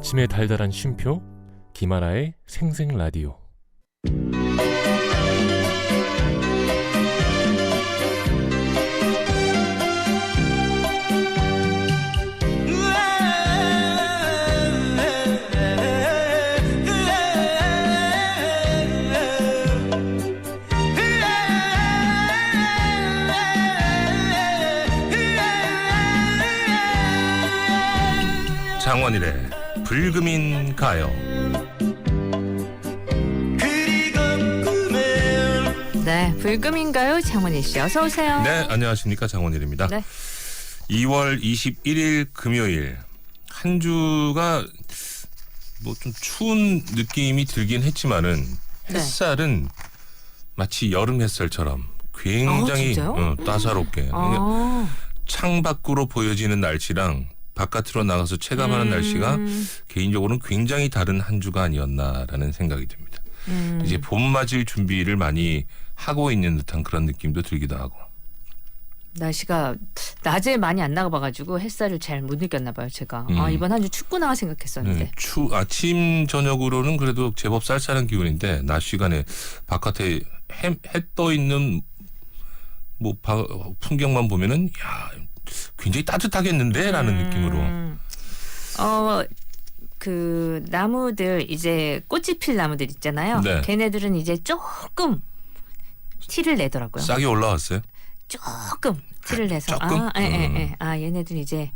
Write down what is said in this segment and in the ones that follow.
아침의 달달한 쉼표 김하나의 생생 라디오. 장원일의 불금인 가요. 네, 불금인가요? 장원희 씨, 어서 오세요. 네, 안녕하십니까 장원일입니다. 네. 2월 21일 금요일 한 주가 뭐 좀 추운 느낌이 들긴 했지만은 네. 햇살은 마치 여름 햇살처럼 굉장히 아? 어, 따사롭게 아, 창 밖으로 보여지는 날씨랑 바깥으로 나가서 체감하는 음. 날씨가 개인적으로는 굉장히 다른 한 주가 아니었나라는 생각이 듭니다. 음. 이제 봄 맞을 준비를 많이 하고 있는 듯한 그런 느낌도 들기도 하고. 날씨가 낮에 많이 안 나가봐가지고 햇살을 잘 못 느꼈나 봐요, 제가. 아, 음. 이번 한 주 춥구나 생각했었는데. 네, 추 아침 저녁으로는 그래도 제법 쌀쌀한 기온인데 낮 시간에 바깥에 해 떠 있는 뭐 바- 풍경만 보면은 야 굉장히 따뜻하겠는데 라는 느낌으로 음. 어, 그 나무들 이제 꽃이 필 나무들 있잖아요. 네. 걔네들은 이제 조금 티를 내더라고요. 싹이 올라왔어요. 조금 티를 내서 조금? 아, 예, 예, 음. 예. 아, 얘네들 이제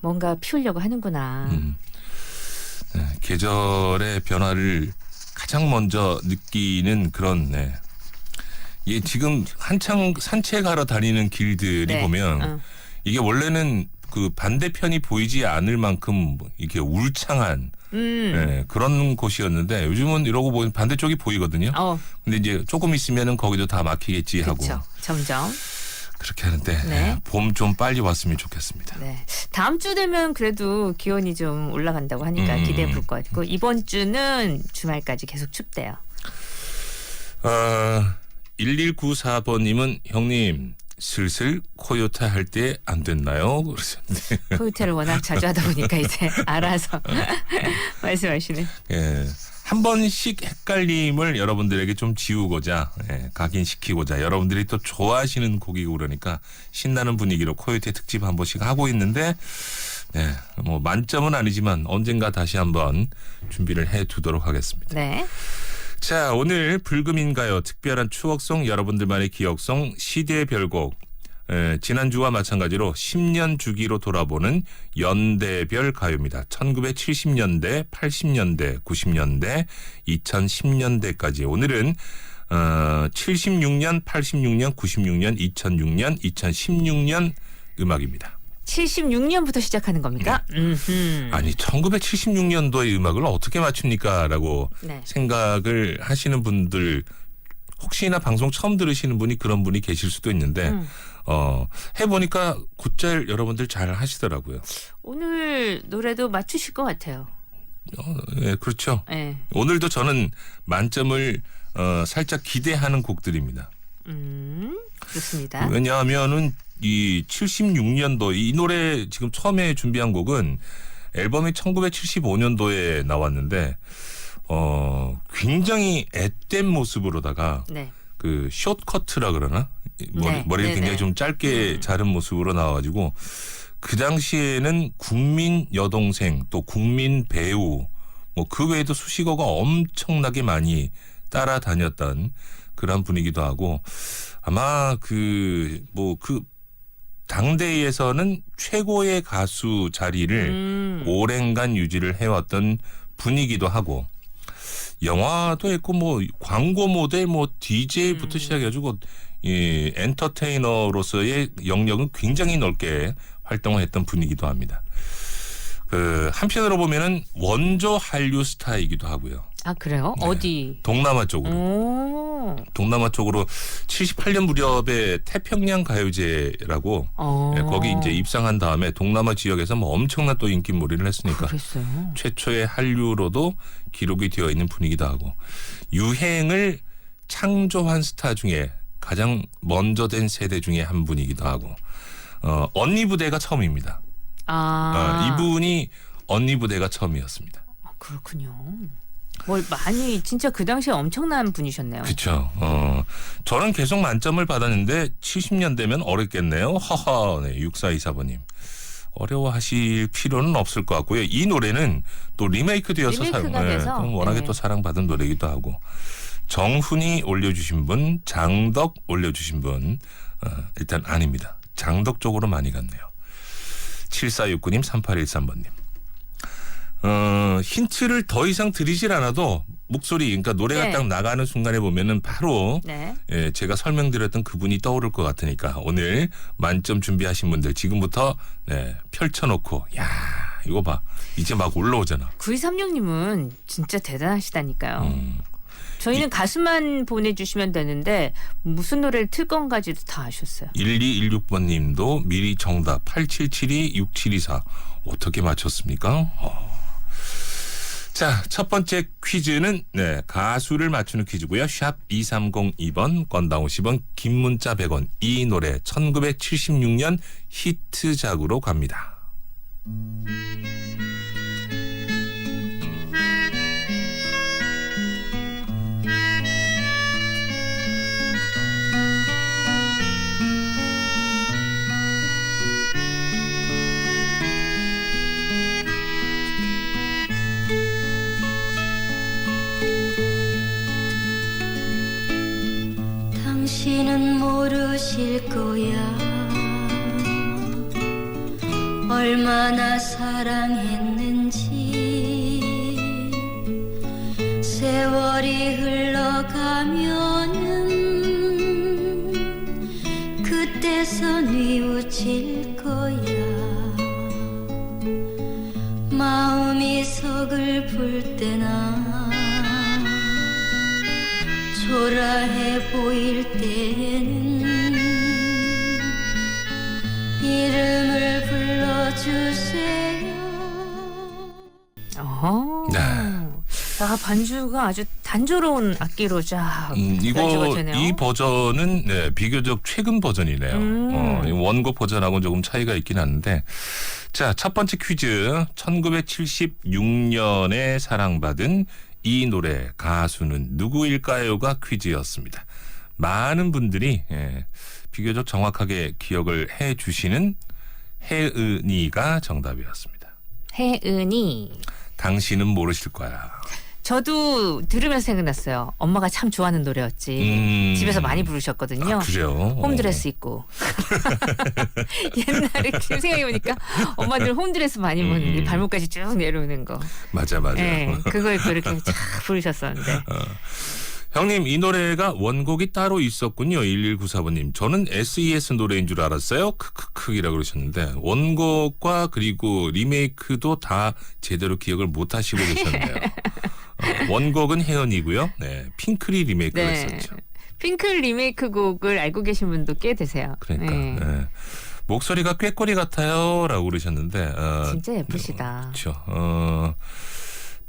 뭔가 피우려고 하는구나. 음. 네, 계절의 변화를 가장 먼저 느끼는 그런 네. 예, 지금 한창 산책하러 다니는 길들이 네. 보면 어. 이게 원래는 그 반대편이 보이지 않을 만큼 이렇게 울창한 음. 예, 그런 곳이었는데 요즘은 이러고 보면 반대쪽이 보이거든요. 어, 근데 이제 조금 있으면은 거기도 다 막히겠지 하고 그렇죠. 점점. 그렇게 하는데 네. 봄 좀 빨리 왔으면 좋겠습니다. 네. 다음 주 되면 그래도 기온이 좀 올라간다고 하니까 음. 기대해 볼 것 같고 이번 주는 주말까지 계속 춥대요. 어, 1194번님은 형님 슬슬 코요타 할때 안 됐나요? 그러셨는데 코요테를 워낙 자주 하다 보니까 이제 알아서 말씀하시네. 예, 한 번씩 헷갈림을 여러분들에게 좀 지우고자 예, 각인시키고자 여러분들이 또 좋아하시는 곡이고 그러니까 신나는 분위기로 코요태 특집 한 번씩 하고 있는데 네, 뭐 만점은 아니지만 언젠가 다시 한번 준비를 해 두도록 하겠습니다. 네. 자, 오늘 불금인가요? 특별한 추억송, 여러분들만의 기억송, 시대의 별곡. 에, 지난주와 마찬가지로 10년 주기로 돌아보는 연대별 가요입니다. 1970년대, 80년대, 90년대, 2010년대까지. 오늘은 어, 76년, 86년, 96년, 2006년, 2016년 음악입니다. 76년부터 시작하는 겁니까? 음흠. 아니 1976년도의 음악을 어떻게 맞춥니까? 라고 네. 생각을 하시는 분들 혹시나 방송 처음 들으시는 분이 그런 분이 계실 수도 있는데 음. 어 해보니까 곧잘 여러분들 잘 하시더라고요. 오늘 노래도 맞추실 것 같아요. 어, 예, 그렇죠. 네. 오늘도 저는 만점을 어, 살짝 기대하는 곡들입니다. 음, 좋습니다. 왜냐하면은 이 76년도 이 노래 지금 처음에 준비한 곡은 앨범이 1975년도에 나왔는데 어 굉장히 앳된 모습으로다가 네. 그 숏커트라 그러나 머리, 네, 머리를 네, 굉장히 네. 좀 짧게 자른 모습으로 나와가지고 그 당시에는 국민 여동생 또 국민 배우 뭐 그 외에도 수식어가 엄청나게 많이 따라다녔던 그런 분위기도 하고 아마 그 뭐그 당대에서는 최고의 가수 자리를 음, 오랜간 유지를 해왔던 분이기도 하고 영화도 했고 뭐 광고 모델 뭐 DJ부터 시작해가지고 이 엔터테이너로서의 영역은 굉장히 넓게 활동을 했던 분이기도 합니다. 그 한편으로 보면은 원조 한류 스타이기도 하고요. 아 그래요? 네. 어디? 동남아 쪽으로. 오, 동남아 쪽으로 78년 무렵에 태평양 가요제라고 어. 예, 거기 이제 입상한 다음에 동남아 지역에서 뭐 엄청난 또 인기몰이를 했으니까 그랬어요. 최초의 한류로도 기록이 되어 있는 분이기도 하고 유행을 창조한 스타 중에 가장 먼저 된 세대 중에 한 분이기도 하고 어, 언니 부대가 처음입니다. 아, 어, 이분이 언니 부대가 처음이었습니다. 아, 그렇군요. 뭘 많이 진짜 그 당시에 엄청난 분이셨네요. 그렇죠. 어, 저는 계속 만점을 받았는데 70년 되면 어렵겠네요. 허허. 네, 6424번님. 어려워하실 필요는 없을 것 같고요. 이 노래는 또 리메이크 되어서 사용, 네, 워낙에 네. 또 사랑받은 노래이기도 하고 정훈이 올려주신 분, 장덕 올려주신 분 어, 일단 아닙니다. 장덕 쪽으로 많이 갔네요. 7469님, 3813번님. 어, 힌트를 더 이상 드리질 않아도 목소리, 그러니까 노래가 네. 딱 나가는 순간에 보면은 바로 네. 예, 제가 설명드렸던 그분이 떠오를 것 같으니까 오늘 만점 준비하신 분들 지금부터 네, 펼쳐놓고 야 이거 봐 이제 막 올라오잖아. 9236님은 진짜 대단하시다니까요. 음, 저희는 가수만 보내주시면 되는데 무슨 노래를 틀 건가지도 다 아셨어요. 1216번님도 미리 정답 87726724 어떻게 맞췄습니까? 어. 자, 첫 번째 퀴즈는 네, 가수를 맞추는 퀴즈고요. 샵 2302번, 건당 50원, 긴 문자 100원. 이 노래 1976년 히트작으로 갑니다. 모르실 거야. 얼마나 사랑했는지. 세월이 흘러가면은 그때서 뉘우칠 거야. 마음이 서글플 때나 초라해 보일 때는 이름을 불러주세요. 어허. 네. 아, 반주가 아주 단조로운 악기로 쫙 음, 이거 되네요. 이 버전은 네, 비교적 최근 버전이네요. 음. 어, 이 원곡 버전하고는 조금 차이가 있긴 한데 자, 첫 번째 퀴즈. 1976년에 사랑받은 이 노래 가수는 누구일까요가 퀴즈였습니다. 많은 분들이 예, 비교적 정확하게 기억을 해 주시는 혜은이가 정답이었습니다. 혜은이. 당신은 모르실 거야. 저도 들으면서 생각났어요. 엄마가 참 좋아하는 노래였지. 음. 집에서 많이 부르셨거든요. 아, 그래요? 홈드레스 입고 옛날에 지금 생각해보니까 엄마들 홈드레스 많이 입었는데 음. 발목까지 쭉 내려오는 거. 맞아, 맞아. 네, 그걸 그렇게 쫙 부르셨었는데. 형님 이 노래가 원곡이 따로 있었군요. 1194번님. 저는 SES 노래인 줄 알았어요. 크크크이라고 그러셨는데 원곡과 그리고 리메이크도 다 제대로 기억을 못 하시고 계셨네요. 어, 원곡은 혜연이고요. 네, 핑크리 리메이크를 네. 했었죠. 핑클 리메이크 곡을 알고 계신 분도 꽤 되세요. 그러니까 네. 네. 목소리가 꾀꼬리 같아요 라고 그러셨는데 어, 진짜 예쁘시다. 그렇죠. 어,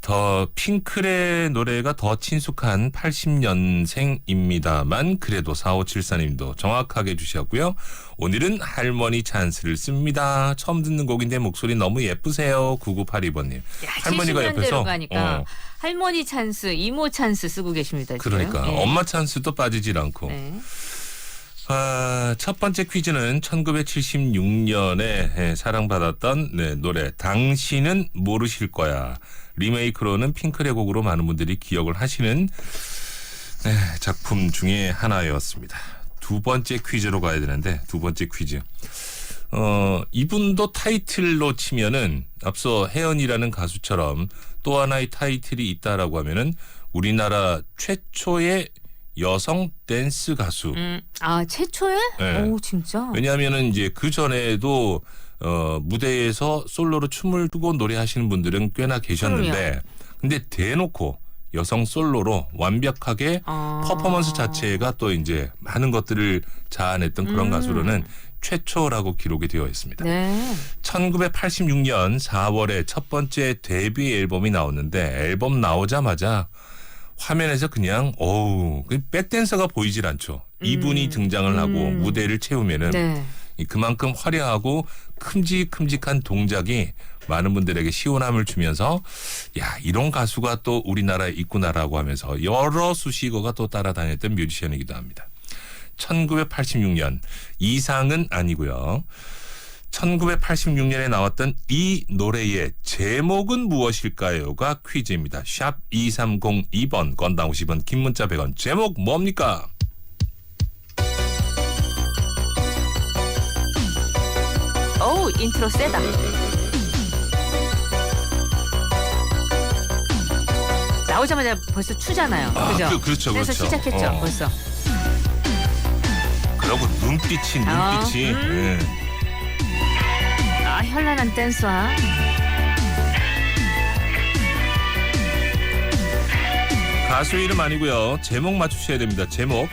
더 핑클의 노래가 더 친숙한 80년생입니다만 그래도 4574님도 정확하게 주셨고요. 오늘은 할머니 찬스를 씁니다. 처음 듣는 곡인데 목소리 너무 예쁘세요. 9982번님. 야, 할머니가 70년대로 옆에서 가니까 어. 할머니 찬스, 이모 찬스 쓰고 계십니다. 지금. 그러니까 네. 엄마 찬스도 빠지질 않고. 네. 아, 첫 번째 퀴즈는 1976년에 사랑받았던 네, 노래 당신은 모르실 거야. 리메이크로는 핑클의 곡으로 많은 분들이 기억을 하시는 네, 작품 중에 하나였습니다. 두 번째 퀴즈로 가야 되는데 두 번째 퀴즈. 어, 이분도 타이틀로 치면은 앞서 혜연이라는 가수처럼 또 하나의 타이틀이 있다라고 하면은 우리나라 최초의 여성 댄스 가수. 음, 아 최초에? 네. 오 진짜. 왜냐하면은 이제 그 전에도 어 무대에서 솔로로 춤을 추고 노래하시는 분들은 꽤나 계셨는데 근데 대놓고 여성 솔로로 완벽하게 아. 퍼포먼스 자체가 또 이제 많은 것들을 자아냈던 그런 음. 가수로는 최초라고 기록이 되어 있습니다. 네. 1986년 4월에 첫 번째 데뷔 앨범이 나왔는데 앨범 나오자마자 화면에서 그냥 어우 그 백댄서가 보이질 않죠. 이분이 등장을 하고 음. 무대를 채우면은 네. 이 그만큼 화려하고 큼직큼직한 동작이 많은 분들에게 시원함을 주면서 야 이런 가수가 또 우리나라에 있구나라고 하면서 여러 수식어가 또 따라다녔던 뮤지션이기도 합니다. 1986년 이상은 아니고요. 1986년에 나왔던 이 노래의 제목은 무엇일까요?가 퀴즈입니다. 샵 2302번 건당 50원 긴 문자 100원 제목 뭡니까? 어우 인트로 세다. 나오자마자 벌써 추잖아요. 아, 그죠? 그- 그렇죠, 그래서 그렇죠. 시작했죠. 어. 벌써. 그리고 눈빛이 아, 눈빛이 음. 예. 아, 현란한 댄스와 가수 이름 아니고요. 제목 맞추셔야 됩니다. 제목.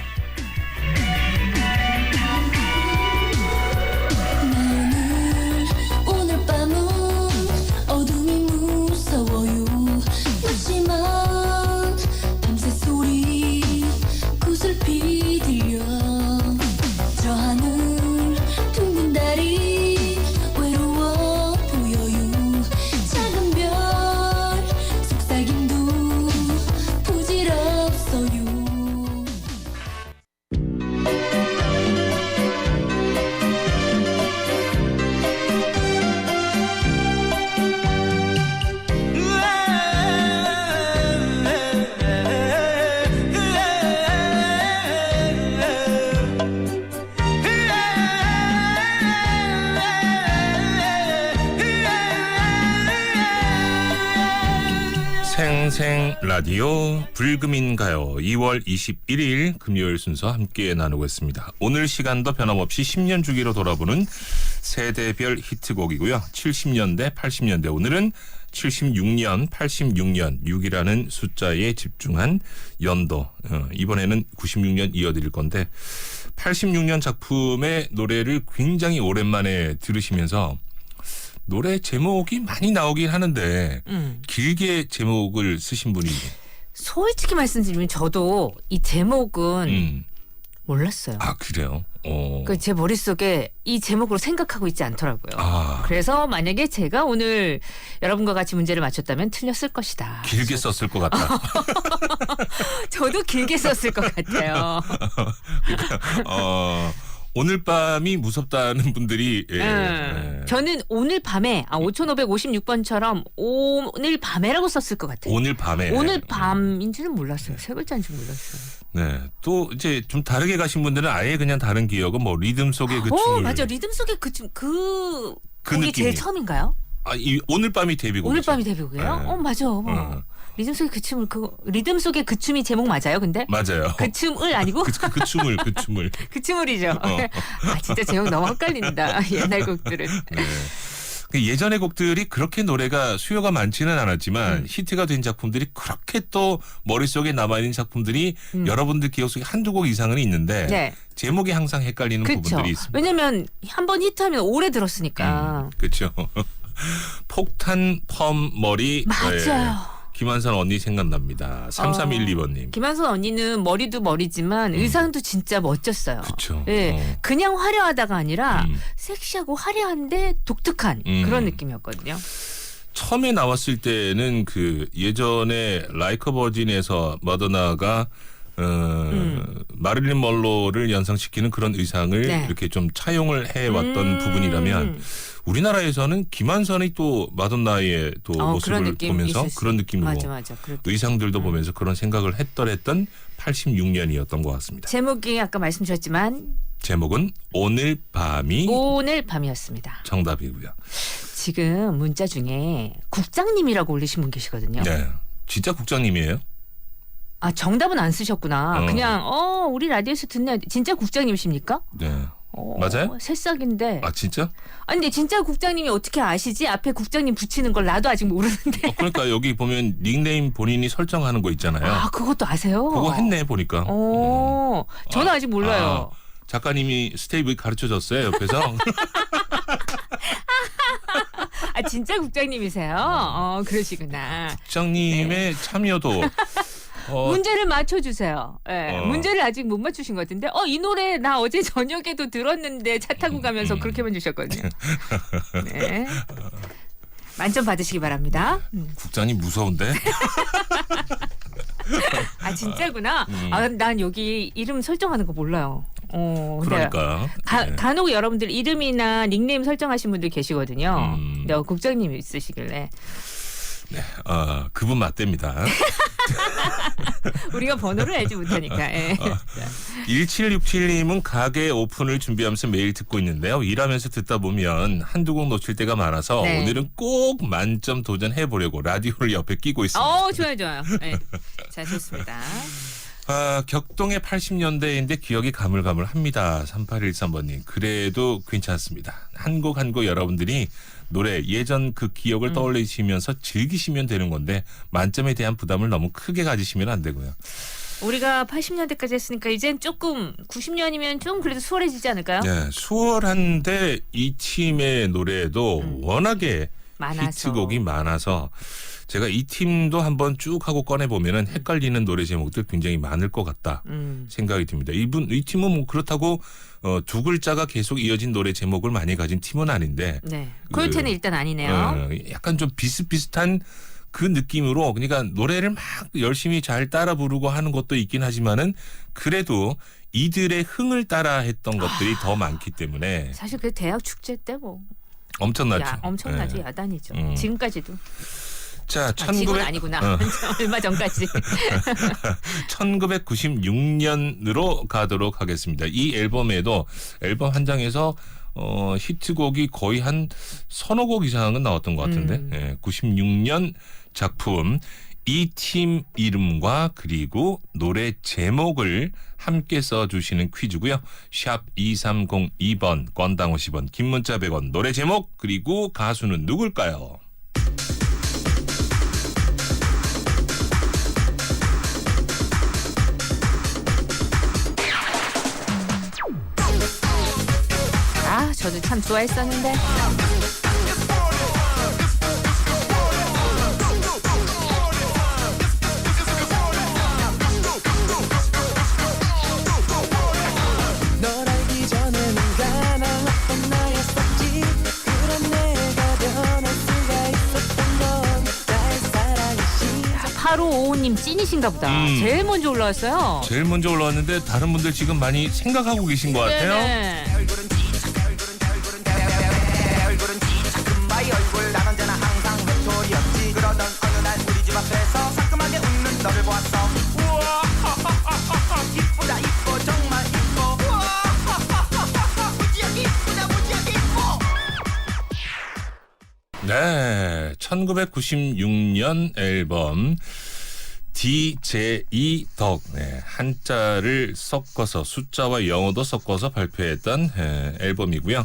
생생 라디오 불금인 가요 2월 21일 금요일 순서 함께 나누고 있습니다. 오늘 시간도 변함없이 10년 주기로 돌아보는 세대별 히트곡이고요. 70년대, 80년대 오늘은 76년, 86년 6이라는 숫자에 집중한 연도 어, 이번에는 96년 이어드릴 건데 86년 작품의 노래를 굉장히 오랜만에 들으시면서 노래 제목이 많이 나오긴 하는데 음. 길게 제목을 쓰신 분이 솔직히 말씀드리면 저도 이 제목은 음. 몰랐어요. 아 그래요. 어. 그제 머릿속에 이 제목으로 생각하고 있지 않더라고요. 아 그래서 만약에 제가 오늘 여러분과 같이 문제를 맞췄다면 틀렸을 것이다. 길게 썼을 것 같다. 저도 길게 썼을 것 같아요. 어, 오늘 밤이 무섭다는 분들이 예, 음. 예. 저는 오늘 밤에 아 5556번처럼 오늘 밤에라고 썼을 것 같아요. 오늘 밤에 오늘 밤인지는 몰랐어요. 세 글자인지 몰랐어요. 네. 또 이제 좀 다르게 가신 분들은 아예 그냥 다른 기억은 뭐 리듬 속의 그 오 춤을 맞아 리듬 속의 그춤그 그 곡이 제일 느낌이. 처음인가요? 아, 이 오늘 밤이 데뷔곡이죠. 오늘 밤이 데뷔곡이에요? 네. 어 맞아. 어. 리듬 속의 그 춤을 그 리듬 속의 그 춤이 제목 맞아요? 근데 맞아요. 그 춤을 아니고 그, 그 춤을 그 춤을. 그 춤을이죠. 어. 아 진짜 제목 너무 헷갈린다. 옛날 곡들은. 네. 그 예전의 곡들이 그렇게 노래가 수요가 많지는 않았지만 음. 히트가 된 작품들이 그렇게 또 머릿속에 남아있는 작품들이 음. 여러분들 기억 속에 한두 곡 이상은 있는데 네. 제목이 항상 헷갈리는 그렇죠. 부분들이 있습니다. 왜냐면 한 번 히트하면 오래 들었으니까. 그렇죠. 폭탄 펌 머리 맞아요. 네. 김한선 언니 생각납니다. 3312번님. 김한선 언니는 머리도 머리지만 의상도 진짜 멋졌어요. 음. 그쵸. 예, 어. 그냥 화려하다가 아니라 음. 섹시하고 화려한데 독특한 음. 그런 느낌이었거든요. 처음에 나왔을 때는 그 예전에 라이커 버진에서 마더나가 어, 마릴린 멀로를 연상시키는 그런 의상을 음. 네. 이렇게 좀 차용을 해왔던 음. 부분이라면 우리나라에서는 김한선이 또 마돈나의 또 어, 모습을 보면서 그런 느낌으로 맞아 맞아. 의상들도 음. 보면서 그런 생각을 했더랬던 86년이었던 것 같습니다. 제목이 아까 말씀 주셨지만 제목은 오늘 밤이 오늘 밤이었습니다. 정답이고요. 지금 문자 중에 국장님이라고 올리신 분 계시거든요. 네. 진짜 국장님이에요? 아 정답은 안 쓰셨구나. 어. 그냥 어 우리 라디오에서 듣는 진짜 국장님이십니까? 네. 어, 맞아요? 새싹인데. 아 진짜? 아니 근데 진짜 국장님이 어떻게 아시지? 앞에 국장님 붙이는 걸 나도 아직 모르는데. 어, 그러니까 여기 보면 닉네임 본인이 설정하는 거 있잖아요. 아 그것도 아세요? 그거 했네 보니까. 어, 저는 아, 아, 직 몰라요. 작가님이 스테이브 가르쳐 줬어요 옆에서. 아 진짜 국장님이세요? 어 그러시구나. 국장님의 참여도 어, 문제를 맞춰주세요. 예, 어. 문제를 아직 못 맞추신 것 같은데, 어, 이 노래 나 어제 저녁에도 들었는데 차 타고 음, 가면서 그렇게만 주셨거든요. 네. 만점 받으시기 바랍니다. 음. 국장님 무서운데? 아, 진짜구나. 음. 아, 난 여기 이름 설정하는 거 몰라요. 어, 근데 그러니까. 가, 네. 간혹 여러분들 이름이나 닉네임 설정하신 분들 계시거든요. 음. 근데 어, 국장님이 있으시길래 어, 그분 맞답니다. 우리가 번호를 알지 못하니까. 예. 어. 1767님은 가게 오픈을 준비하면서 매일 듣고 있는데요. 일하면서 듣다 보면 한두 곡 놓칠 때가 많아서 네. 오늘은 꼭 만점 도전해 보려고 라디오를 옆에 끼고 있습니다. 어, 좋아요, 좋아요. 네. 자, 좋습니다. 아, 격동의 80년대인데 기억이 가물가물합니다. 3813번님. 그래도 괜찮습니다. 한 곡 한 곡 여러분들이 노래 예전 그 기억을 음. 떠올리시면서 즐기시면 되는 건데 만점에 대한 부담을 너무 크게 가지시면 안 되고요. 우리가 80년대까지 했으니까 이젠 조금 90년이면 좀 그래도 수월해지지 않을까요? 네, 수월한데 이 팀의 노래도 음. 워낙에 많아서. 히트곡이 많아서 제가 이 팀도 한번 쭉 하고 꺼내 보면은 헷갈리는 노래 제목들 굉장히 많을 것 같다 음. 생각이 듭니다. 이분 이 팀은 뭐 그렇다고 어, 두 글자가 계속 이어진 노래 제목을 많이 가진 팀은 아닌데 네. 코요태는 일단 아니네요. 어, 약간 좀 비슷비슷한 그 느낌으로 그러니까 노래를 막 열심히 잘 따라 부르고 하는 것도 있긴 하지만은 그래도 이들의 흥을 따라 했던 것들이 더 많기 때문에 사실 그 대학 축제 때 뭐. 엄청나죠. 야, 엄청나죠. 예. 야단이죠. 음. 지금까지도. 자, 아, 1900 지금은 아니구나. 어. 얼마 전까지. 1996년으로 가도록 하겠습니다. 이 앨범에도 앨범 한 장에서 어, 히트곡이 거의 한 서너 곡 이상은 나왔던 것 같은데 음. 예, 96년 작품 이 팀 이름과 그리고 노래 제목을 함께 써주시는 퀴즈고요. 샵 2302번 건당 50원 긴 문자 100원 노래 제목 그리고 가수는 누굴까요? 아, 저도 참 좋아했었는데. 8555님 찐이신가 보다. 음. 제일 먼저 올라왔어요. 제일 먼저 올라왔는데 다른 분들 지금 많이 생각하고 계신 것 같아요. 네네. 이뻐 네, 1996년 앨범 DJ 덕 네, 한자를 섞어서 숫자와 영어도 섞어서 발표했던 예, 앨범이고요.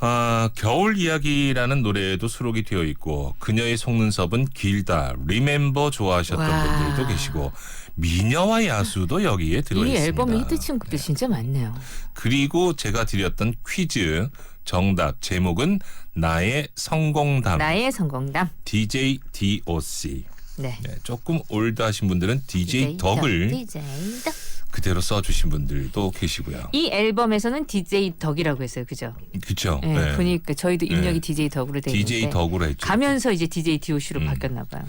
아, 겨울 이야기라는 노래에도 수록이 되어 있고 그녀의 속눈썹은 길다. 리멤버 좋아하셨던 와. 분들도 계시고 미녀와 야수도 여기에 들어 이 있습니다. 앨범에 히트 친구들 진짜 많네요. 그리고 제가 드렸던 퀴즈 정답 제목은 나의 성공담 나의 성공담. DJ DOC. 네. 네, 조금 올드하신 분들은 DJ 덕을 DJ 덕. 그대로 써주신 분들도 계시고요. 이 앨범에서는 DJ 덕이라고 했어요. 그죠? 그렇죠. 네, 보니까 저희도 입력이 네. DJ 덕으로 돼 있는데 DJ 덕으로 했죠. 가면서 이제 DJ DOC로 음. 바뀌었나 봐요.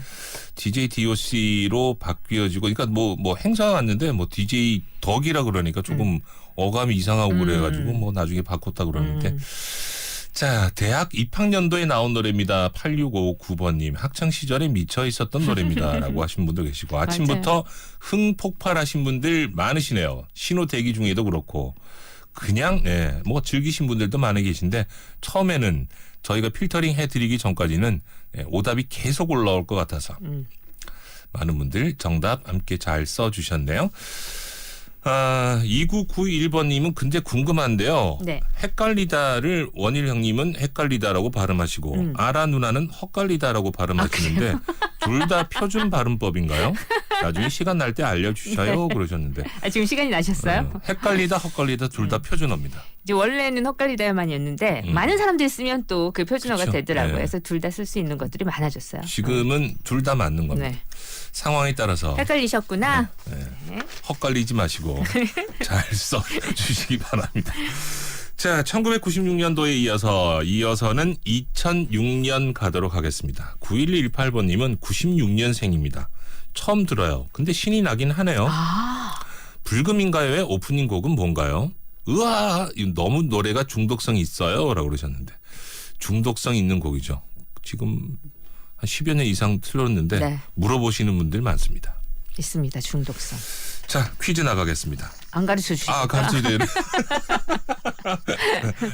DJ DOC로 바뀌어지고, 그러니까 뭐뭐 행사 왔는데 뭐 DJ 덕이라 그러니까 조금 어감이 이상하고 음. 그래가지고 뭐 나중에 바꿨다 그러는데. 음. 자, 대학 입학년도에 나온 노래입니다. 8659번님. 학창 시절에 미쳐 있었던 노래입니다. 라고 하신 분도 계시고. 아침부터 흥 폭발하신 분들 많으시네요. 신호 대기 중에도 그렇고. 그냥, 예, 뭐 즐기신 분들도 많이 계신데, 처음에는 저희가 필터링 해드리기 전까지는 예, 오답이 계속 올라올 것 같아서. 음. 많은 분들 정답 함께 잘 써주셨네요. 아, 2991번님은 근데 궁금한데요. 네. 헷갈리다를 원일 형님은 헷갈리다라고 발음하시고 음. 아라 누나는 헛갈리다라고 발음하시는데 둘 다 표준 발음법인가요? 나중에 시간 날 때 알려주셔요 그러셨는데 아, 지금 시간이 나셨어요? 어, 헷갈리다 헛갈리다 둘 다 표준어입니다. 이제 원래는 헛갈리다만이었는데 음. 많은 사람들이 쓰면 또 그 표준어가 그쵸. 되더라고요. 네. 그래서 둘 다 쓸 수 있는 것들이 많아졌어요. 지금은 둘 다 맞는 겁니다. 네. 상황에 따라서 헷갈리셨구나. 네. 네. 헛갈리지 마시고 잘 써 주시기 바랍니다. 자, 1996년도에 이어서 이어서는 2006년 가도록 하겠습니다. 9118번님은 96년생입니다. 처음 들어요. 근데 신이 나긴 하네요. 아, 불금인가요의 오프닝 곡은 뭔가요? 으아, 너무 노래가 중독성 있어요라고 그러셨는데 중독성 있는 곡이죠. 지금 한 10여 년 이상 틀었는데 네. 물어보시는 분들 많습니다. 있습니다. 중독성. 자, 퀴즈 나가겠습니다. 안 가르쳐 주시고. 아, 가르쳐야 되네.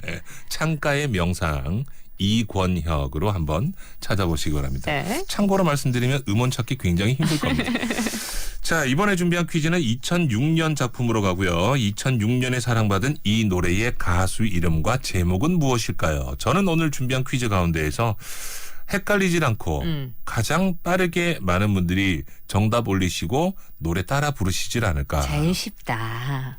네, 창가의 명상 이권혁으로 한번 찾아보시기 바랍니다. 네. 참고로 말씀드리면 음원 찾기 굉장히 힘들 겁니다. 자, 이번에 준비한 퀴즈는 2006년 작품으로 가고요. 2006년에 사랑받은 이 노래의 가수 이름과 제목은 무엇일까요? 저는 오늘 준비한 퀴즈 가운데에서 헷갈리질 않고 음. 가장 빠르게 많은 분들이 정답 올리시고 노래 따라 부르시질 않을까. 제일 쉽다.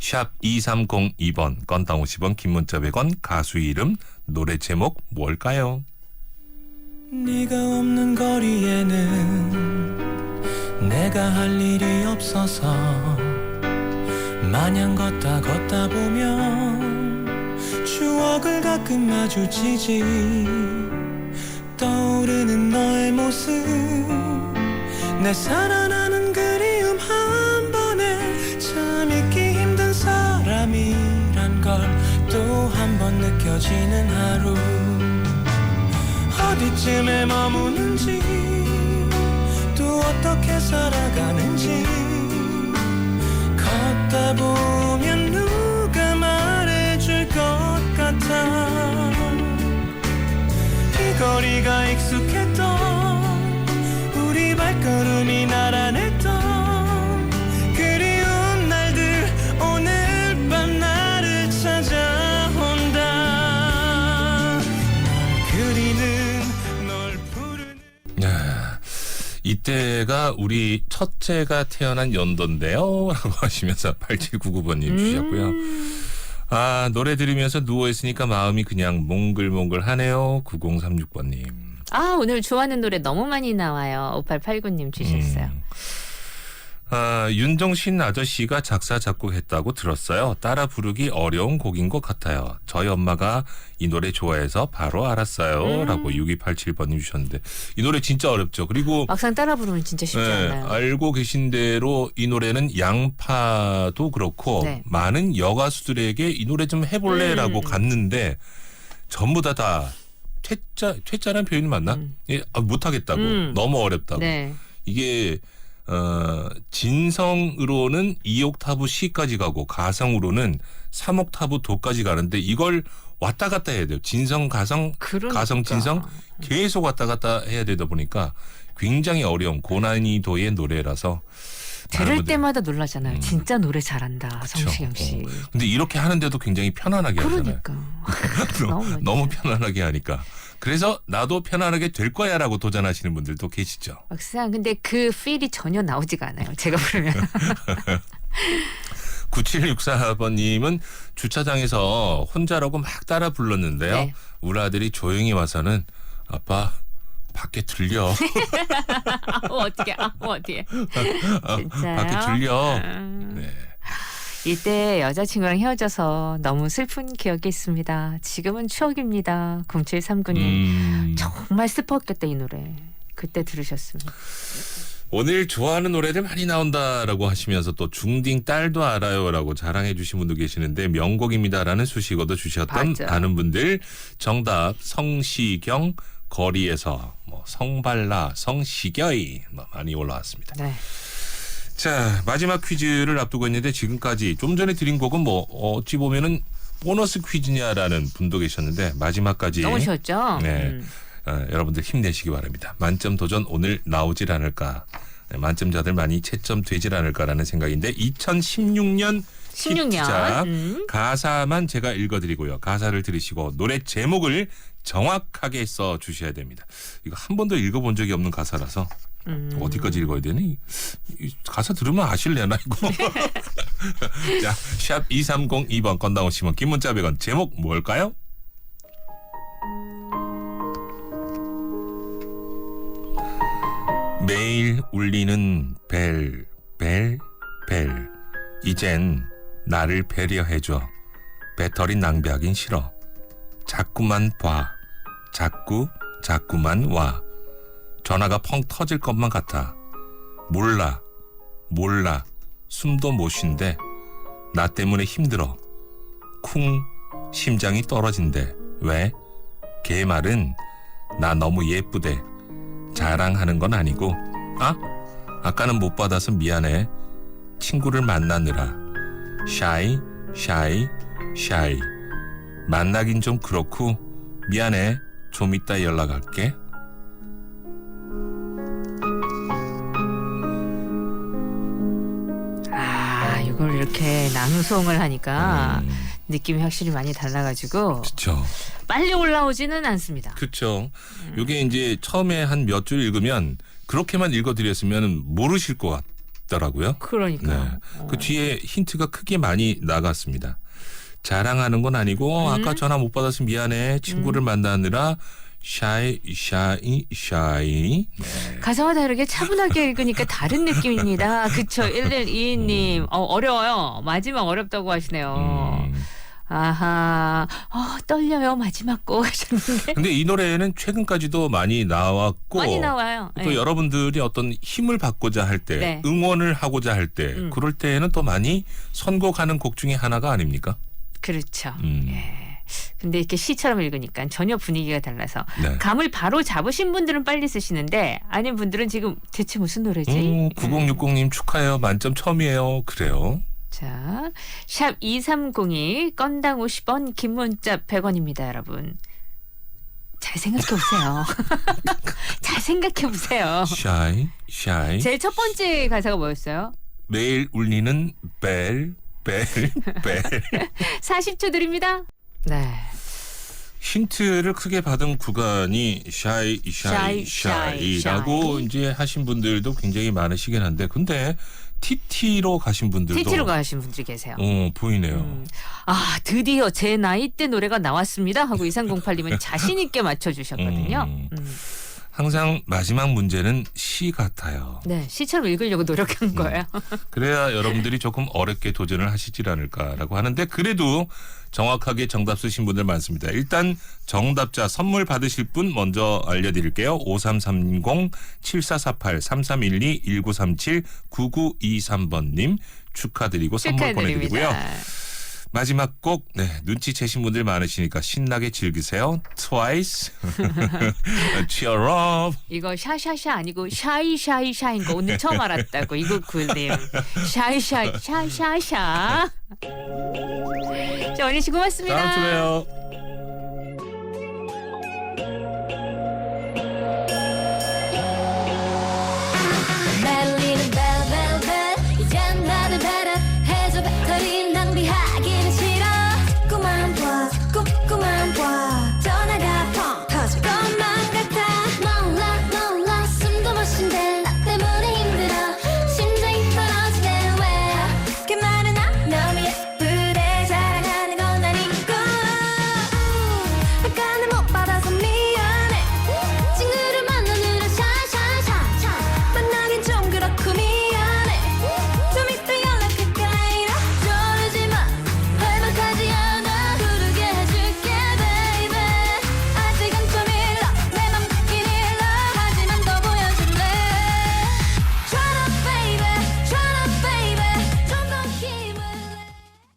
샵 2302번 건당 50원 긴 문자 100원 가수 이름 노래 제목 뭘까요? 네가 없는 거리에는 내가 할 일이 없어서 마냥 걷다 걷다 보면 추억을 가끔 마주치지 떠오르는 너의 모습. 내 살아나는 그리움 한 번에 참 잊기 힘든 사람이란 걸 또 한 번 느껴지는 하루. 어디쯤에 머무는지 또 어떻게 살아가는지 걷다 보면 거리가 익숙했던 우리 발걸음이 나란했던 그리운 날들 오늘 밤 나를 찾아온다 널 그리는 널 부르는 야, 이때가 우리 첫째가 태어난 연도인데요. 라고 하시면서 8799번님 주셨고요. 아, 노래 들으면서 누워있으니까 마음이 그냥 몽글몽글 하네요. 9036번님. 아, 오늘 좋아하는 노래 너무 많이 나와요. 5889님 주셨어요. 음. 아, 윤종신 아저씨가 작사 작곡했다고 들었어요. 따라 부르기 어려운 곡인 것 같아요. 저희 엄마가 이 노래 좋아해서 바로 알았어요. 음. 라고 6287번님 주셨는데 이 노래 진짜 어렵죠. 그리고 막상 따라 부르면 진짜 쉽지 네, 않아요. 알고 계신 대로 이 노래는 양파도 그렇고 네. 많은 여가수들에게 이 노래 좀 해볼래라고 음. 갔는데 전부 다다 퇴짜 퇴짜라는 표현이 맞나? 음. 예, 아, 못하겠다고 음. 너무 어렵다고 네. 이게 어 진성으로는 2옥타브 C까지 가고 가성으로는 3옥타브 도까지 가는데 이걸 왔다 갔다 해야 돼요. 진성 가성 그러니까. 가성 진성 계속 왔다 갔다 해야 되다 보니까 굉장히 어려운 고난이도의 노래라서 들을 때마다 놀라잖아요. 음. 진짜 노래 잘한다. 성시경 씨. 어. 근데 이렇게 하는데도 굉장히 편안하게 하잖아요. 그러니까. 너무, 너무 너무 편안하게 하니까. 그래서 나도 편안하게 될 거야라고 도전하시는 분들도 계시죠. 막상 근데 그 필이 전혀 나오지가 않아요. 제가 부르면. 9764번님은 주차장에서 혼자라고 막 따라 불렀는데요. 네. 우리 아들이 조용히 와서는 아빠 밖에 들려. 아, 어떻게? 아? 진짜요? 밖에 들려. 음. 네. 이때 여자친구랑 헤어져서 너무 슬픈 기억이 있습니다. 지금은 추억입니다. 0739님. 음, 정말 슬펐겠다 이 노래. 그때 들으셨으면. 오늘 좋아하는 노래들 많이 나온다라고 하시면서 또 중딩 딸도 알아요라고 자랑해 주신 분도 계시는데 명곡입니다라는 수식어도 주셨던 맞아. 많은 분들 정답 성시경 거리에서 뭐 성발라 성시겨이 뭐 많이 올라왔습니다. 네. 자 마지막 퀴즈를 앞두고 있는데 지금까지 좀 전에 드린 곡은 뭐 어찌 보면은 보너스 퀴즈냐라는 분도 계셨는데 마지막까지 너무 쉬웠죠? 네. 음. 어, 여러분들 힘내시기 바랍니다. 만점 도전 오늘 나오질 않을까. 네, 만점자들 많이 채점 되질 않을까라는 생각인데 2016년 16년. 히트작 음. 가사만 제가 읽어드리고요. 가사를 들으시고 노래 제목을 정확하게 써 주셔야 됩니다. 이거 한 번도 읽어본 적이 없는 가사라서 음. 어디까지 읽어야 되니? 이 가사 들으면 아실래나 이거. 자, 샵 2302번 건당 오시면 긴 문자 100원 제목 뭘까요? 매일 울리는 벨, 벨, 벨. 이젠 나를 배려해줘. 배터리 낭비하긴 싫어. 자꾸만 봐. 자꾸, 자꾸만 와. 전화가 펑 터질 것만 같아. 몰라, 몰라. 숨도 못 쉰대. 나 때문에 힘들어. 쿵, 심장이 떨어진대. 왜? 걔 말은 나 너무 예쁘대. 자랑하는 건 아니고, 아? 아까는 못 받아서 미안해. 친구를 만나느라. 샤이, 샤이, 샤이. 만나긴 좀 그렇고, 미안해. 좀 이따 연락할게. 이렇게 낭송을 하니까 음, 느낌이 확실히 많이 달라가지고 그쵸. 빨리 올라오지는 않습니다. 그렇죠. 요게 이제 처음에 한 몇 줄 읽으면 그렇게만 읽어드렸으면 모르실 것 같더라고요. 그러니까. 네. 그 뒤에 힌트가 크게 많이 나갔습니다. 자랑하는 건 아니고 어, 음. 아까 전화 못 받아서 미안해 친구를 만나느라 샤이 샤이 샤이 네. 가사와 다르게 차분하게 읽으니까 다른 느낌입니다. 그쵸. 1122님. 어, 어려워요. 마지막 어렵다고 하시네요. 음. 아하. 어, 떨려요. 마지막 곡 하셨는데. 근데 이 노래는 최근까지도 많이 나왔고 많이 나와요. 또 네. 여러분들이 어떤 힘을 받고자 할 때, 네. 응원을 하고자 할 때, 음. 그럴 때에는 또 많이 선곡하는 곡 중에 하나가 아닙니까? 그렇죠. 음. 예. 근데 이렇게 시처럼 읽으니까 전혀 분위기가 달라서 네. 감을 바로 잡으신 분들은 빨리 쓰시는데 아닌 분들은 지금 대체 무슨 노래지? 음, 9060님 축하해요. 만점 처음이에요. 그래요. 자, 샵 2302 건당 50원 긴 문자 100원입니다, 여러분. 잘 생각해 보세요. 잘 생각해 보세요. 샤이, 샤이. 제일 첫 번째 가사가 뭐였어요? 매일 울리는 벨, 벨, 벨. 40초 드립니다. 네. 힌트를 크게 받은 구간이 샤이, 샤이, 샤이, 샤이, 샤이라고 샤이. 이제 하신 분들도 굉장히 많으시긴 한데, 근데 TT로 가신 분들도 TT로 가신 분들이 계세요. 어, 보이네요. 음. 아, 드디어 제 나이 때 노래가 나왔습니다. 하고 2308님은 자신 있게 맞춰 주셨거든요. 음. 음. 항상 마지막 문제는 시 같아요. 네, 시처럼 읽으려고 노력한 거예요. 그래야 여러분들이 조금 어렵게 도전을 하시질 않을까라고 하는데 그래도 정확하게 정답 쓰신 분들 많습니다. 일단 정답자 선물 받으실 분 먼저 알려드릴게요. 5330-7448-3312-1937-9923번님 축하드리고 선물 보내드리고요. 축하드립니다. 마지막 곡 네, 눈치채신 분들 많으시니까 신나게 즐기세요. Twice, Cheer Up. 이거 샤샤샤 아니고 샤이샤이샤인 거 오늘 처음 알았다고 이거 굴림 샤이샤이 샤샤샤 자 원희 씨 고맙습니다. 다음 주에 봬요.